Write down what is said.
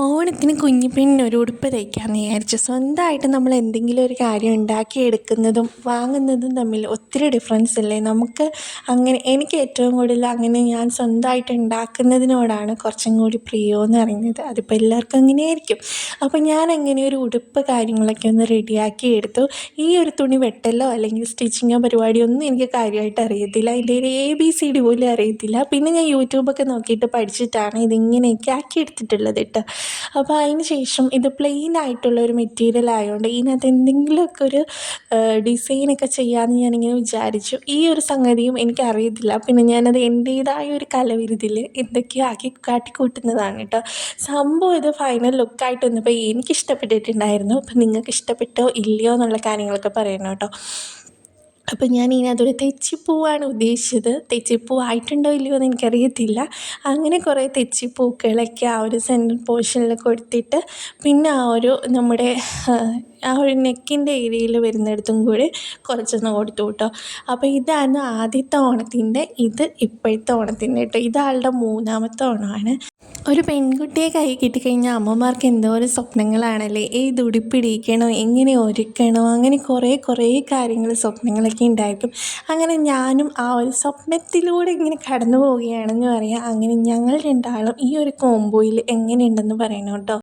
哦，ഓണത്തിന് കുഞ്ഞിപ്പെണ്ണിന് ഒരു ഉടുപ്പ് തയ്ക്കാമെന്ന് വിചാരിച്ചു. സ്വന്തമായിട്ട് നമ്മൾ എന്തെങ്കിലും ഒരു കാര്യം ഉണ്ടാക്കി എടുക്കുന്നതും വാങ്ങുന്നതും തമ്മിൽ ഒത്തിരി ഡിഫറൻസ് ഇല്ലേ? നമുക്ക് അങ്ങനെ എനിക്ക് ഏറ്റവും കൂടുതൽ അങ്ങനെ ഞാൻ സ്വന്തമായിട്ട് ഉണ്ടാക്കുന്നതിനോടാണ് കുറച്ചും കൂടി പ്രിയമെന്ന് പറയുന്നത് അതിപ്പോൾ എല്ലാവർക്കും അങ്ങനെ ആയിരിക്കും അപ്പോൾ ഞാൻ അങ്ങനെ ഒരു ഉടുപ്പ് കാര്യങ്ങളൊക്കെ ഒന്ന് റെഡിയാക്കി എടുത്തു. ഈ ഒരു തുണി വെട്ടലോ അല്ലെങ്കിൽ സ്റ്റിച്ചിങ്ങോ പരിപാടിയൊന്നും എനിക്ക് കാര്യമായിട്ട് അറിയത്തില്ല. അതിന്റെ ഒരു എ ബി സി ഡി പോലും അറിയത്തില്ല. പിന്നെ ഞാൻ യൂട്യൂബൊക്കെ നോക്കിയിട്ട് പഠിച്ചിട്ടാണ് ഇതിങ്ങനെയൊക്കെ ആക്കി എടുത്തിട്ടുള്ളത് കേട്ടോ. അപ്പോൾ അതിന് ശേഷം ഇത് പ്ലെയിൻ ആയിട്ടുള്ള ഒരു മെറ്റീരിയൽ ആയതുകൊണ്ട് ഇതിനകത്ത് എന്തെങ്കിലുമൊക്കെ ഒരു ഡിസൈനൊക്കെ ചെയ്യാമെന്ന് ഞാനിങ്ങനെ വിചാരിച്ചു. ഈ ഒരു സംഗതിയും എനിക്കറിയത്തില്ല. പിന്നെ ഞാനത് എന്റേതായ ഒരു കലവിരുതിൽ എന്തൊക്കെയോ ആക്കി കാട്ടിക്കൂട്ടുന്നതാണ് കേട്ടോ സംഭവം ഇത് ഫൈനൽ ലുക്കായിട്ട് വന്നപ്പോൾ എനിക്ക് ഇഷ്ടപ്പെട്ടിട്ടുണ്ടായിരുന്നു അപ്പം നിങ്ങൾക്ക് ഇഷ്ടപ്പെട്ടോ ഇല്ലയോ എന്നുള്ള കാര്യങ്ങളൊക്കെ പറയണം കേട്ടോ അപ്പം ഞാൻ ഇതിനകത്തൊരു തെച്ചിപ്പൂവാണ് ഉദ്ദേശിച്ചത്. തെച്ചിപ്പൂ ആയിട്ടുണ്ടോ ഇല്ലയോ എന്ന് എനിക്കറിയത്തില്ല. അങ്ങനെ കുറേ തെച്ചിപ്പൂക്കളൊക്കെ ആ ഒരു സെന്റർ പോർഷനിൽ കൊടുത്തിട്ട് പിന്നെ ആ ഒരു നമ്മുടെ ആ ഒരു നെക്കിന്റെ ഏരിയയിൽ വരുന്നിടത്തും കൂടി കുറച്ചൊന്ന് കൊടുത്തു കേട്ടോ. അപ്പോൾ ഇതാണ് ആദ്യത്തെ ഓണത്തിന്റെ ഇത് ഇപ്പോഴത്തെ ഓണത്തിന്റെ കേട്ടോ. ഇതാളുടെ മൂന്നാമത്തെ ഓണമാണ്. ഒരു പെൺകുട്ടിയെ കൈ കിട്ടിക്കഴിഞ്ഞാൽ അമ്മമാർക്ക് എന്തോരം സ്വപ്നങ്ങളാണല്ലേ? ഏത് ഉടുപ്പിടിക്കണോ എങ്ങനെ ഒരുക്കണോ? അങ്ങനെ കുറേ കുറേ കാര്യങ്ങൾ സ്വപ്നങ്ങളൊക്കെ ഉണ്ടായിരിക്കും അങ്ങനെ ഞാനും ആ ഒരു സ്വപ്നത്തിലൂടെ ഇങ്ങനെ കടന്നു പോവുകയാണെന്ന് പറയാം. അങ്ങനെ ഞങ്ങൾ രണ്ടാളും ഈ ഒരു കോംബോയിൽ എങ്ങനെയുണ്ടെന്ന് പറയണം കേട്ടോ.